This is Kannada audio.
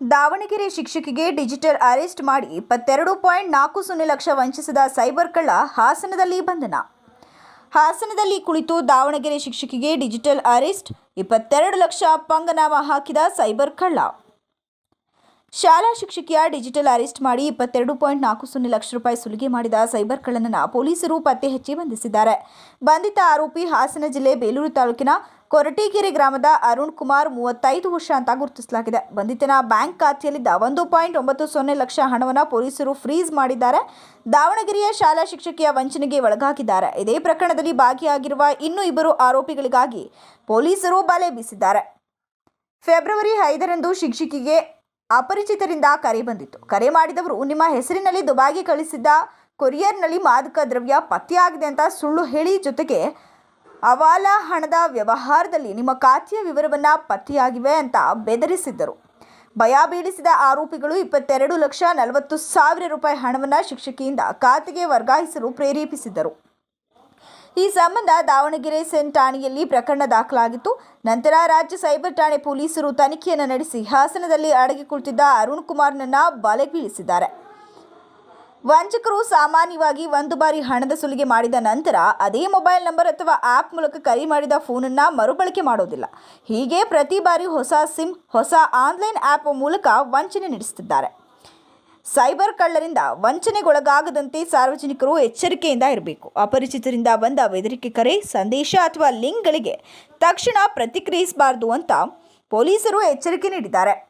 ದಾವಣಗೆರೆ ಶಿಕ್ಷಕಿಗೆ ಡಿಜಿಟಲ್ ಅರೆಸ್ಟ್ ಮಾಡಿ ಇಪ್ಪತ್ತೆರಡು ಪಾಯಿಂಟ್ ನಾಲ್ಕು ಸೊನ್ನೆ ಲಕ್ಷ ವಂಚಿಸಿದ ಸೈಬರ್ ಕಳ್ಳ ಹಾಸನದಲ್ಲಿ ಬಂಧನ. ಹಾಸನದಲ್ಲಿ ಕುಳಿತು ದಾವಣಗೆರೆ ಶಿಕ್ಷಕಿಗೆ ಡಿಜಿಟಲ್ ಅರೆಸ್ಟ್, ಇಪ್ಪತ್ತೆರಡು ಲಕ್ಷ ಪಂಗನಾಮ ಹಾಕಿದ ಸೈಬರ್ ಕಳ್ಳ. ಶಾಲಾ ಶಿಕ್ಷಕಿಯ ಡಿಜಿಟಲ್ ಅರೆಸ್ಟ್ ಮಾಡಿ ಇಪ್ಪತ್ತೆರಡು ಪಾಯಿಂಟ್ ನಾಲ್ಕು ಸೊನ್ನೆ ಲಕ್ಷ ರೂಪಾಯಿ ಸುಲಿಗೆ ಮಾಡಿದ ಸೈಬರ್ ಕಳ್ಳನನ್ನು ಪೊಲೀಸರು ಪತ್ತೆ ಹಚ್ಚಿ ಬಂಧಿಸಿದ್ದಾರೆ. ಬಂಧಿತ ಆರೋಪಿ ಹಾಸನ ಜಿಲ್ಲೆ ಬೇಲೂರು ತಾಲೂಕಿನ ಕೊರಟೀಗೆರೆ ಗ್ರಾಮದ ಅರುಣ್ ಕುಮಾರ್ ಮೂವತ್ತೈದು ವರ್ಷ ಅಂತ ಗುರುತಿಸಲಾಗಿದೆ. ಬಂಧಿತನ ಬ್ಯಾಂಕ್ ಖಾತೆಯಲ್ಲಿದ್ದ ಒಂದು ಪಾಯಿಂಟ್ ಒಂಬತ್ತು ಸೊನ್ನೆ ಲಕ್ಷ ಹಣವನ್ನು ಪೊಲೀಸರು ಫ್ರೀಜ್ ಮಾಡಿದ್ದಾರೆ. ದಾವಣಗೆರೆಯ ಶಾಲಾ ಶಿಕ್ಷಕಿಯ ವಂಚನೆಗೆ ಒಳಗಾಗಿದ್ದಾರೆ. ಇದೇ ಪ್ರಕರಣದಲ್ಲಿ ಭಾಗಿಯಾಗಿರುವ ಇನ್ನೂ ಇಬ್ಬರು ಆರೋಪಿಗಳಿಗಾಗಿ ಪೊಲೀಸರು ಬಲೆ ಬೀಸಿದ್ದಾರೆ. ಫೆಬ್ರವರಿ ಐದರಂದು ಶಿಕ್ಷಕಿಗೆ ಅಪರಿಚಿತರಿಂದ ಕರೆ ಬಂದಿತ್ತು. ಕರೆ ಮಾಡಿದವರು ನಿಮ್ಮ ಹೆಸರಿನಲ್ಲಿ ದುಬಾಗಿ ಕಳಿಸಿದ್ದ ಕೊರಿಯರ್ನಲ್ಲಿ ಮಾದಕ ದ್ರವ್ಯ ಪತ್ತೆಯಾಗಿದೆ ಅಂತ ಸುಳ್ಳು ಹೇಳಿ ಜೊತೆಗೆ ಅವಾಲ ಹಣದ ವ್ಯವಹಾರದಲ್ಲಿ ನಿಮ್ಮ ಖಾತೆಯ ವಿವರವನ್ನು ಪತ್ತೆಯಾಗಿವೆ ಅಂತ ಬೆದರಿಸಿದ್ದರು. ಭಯ ಬೀಳಿಸಿದ ಆರೋಪಿಗಳು ಇಪ್ಪತ್ತೆರಡು ಲಕ್ಷ ನಲವತ್ತು ಸಾವಿರ ರೂಪಾಯಿ ಹಣವನ್ನು ಶಿಕ್ಷಕಿಯಿಂದ ಖಾತೆಗೆ ವರ್ಗಾಯಿಸಲು ಪ್ರೇರೇಪಿಸಿದ್ದರು. ಈ ಸಂಬಂಧ ದಾವಣಗೆರೆ ಸೆನ್ ಠಾಣೆಯಲ್ಲಿ ಪ್ರಕರಣ ದಾಖಲಾಗಿತ್ತು. ನಂತರ ರಾಜ್ಯ ಸೈಬರ್ ಠಾಣೆ ಪೊಲೀಸರು ತನಿಖೆಯನ್ನು ನಡೆಸಿ ಹಾಸನದಲ್ಲಿ ಅಡಗಿ ಕುಳಿತಿದ್ದ ಅರುಣ್ ಕುಮಾರ್ನನ್ನ ಬಲೆಗೀಳಿಸಿದ್ದಾರೆ ವಂಚಕರು ಸಾಮಾನ್ಯವಾಗಿ ಒಂದು ಬಾರಿ ಹಣದ ಸುಲಿಗೆ ಮಾಡಿದ ನಂತರ ಅದೇ ಮೊಬೈಲ್ ನಂಬರ್ ಅಥವಾ ಆ್ಯಪ್ ಮೂಲಕ ಕರೆ ಮಾಡಿದ ಫೋನನ್ನು ಮರುಬಳಕೆ ಮಾಡೋದಿಲ್ಲ. ಹೀಗೆ ಪ್ರತಿ ಬಾರಿ ಹೊಸ ಸಿಮ್, ಹೊಸ ಆನ್ಲೈನ್ ಆ್ಯಪ್ ಮೂಲಕ ವಂಚನೆ ನಡೆಸುತ್ತಿದ್ದಾರೆ. ಸೈಬರ್ ಕಳ್ಳರಿಂದ ವಂಚನೆಗೊಳಗಾಗದಂತೆ ಸಾರ್ವಜನಿಕರು ಎಚ್ಚರಿಕೆಯಿಂದ ಇರಬೇಕು. ಅಪರಿಚಿತರಿಂದ ಬಂದ ಬೆದರಿಕೆ ಕರೆ, ಸಂದೇಶ ಅಥವಾ ಲಿಂಕ್ಗಳಿಗೆ ತಕ್ಷಣ ಪ್ರತಿಕ್ರಿಯಿಸಬಾರದು ಅಂತ ಪೊಲೀಸರು ಎಚ್ಚರಿಕೆ ನೀಡಿದ್ದಾರೆ.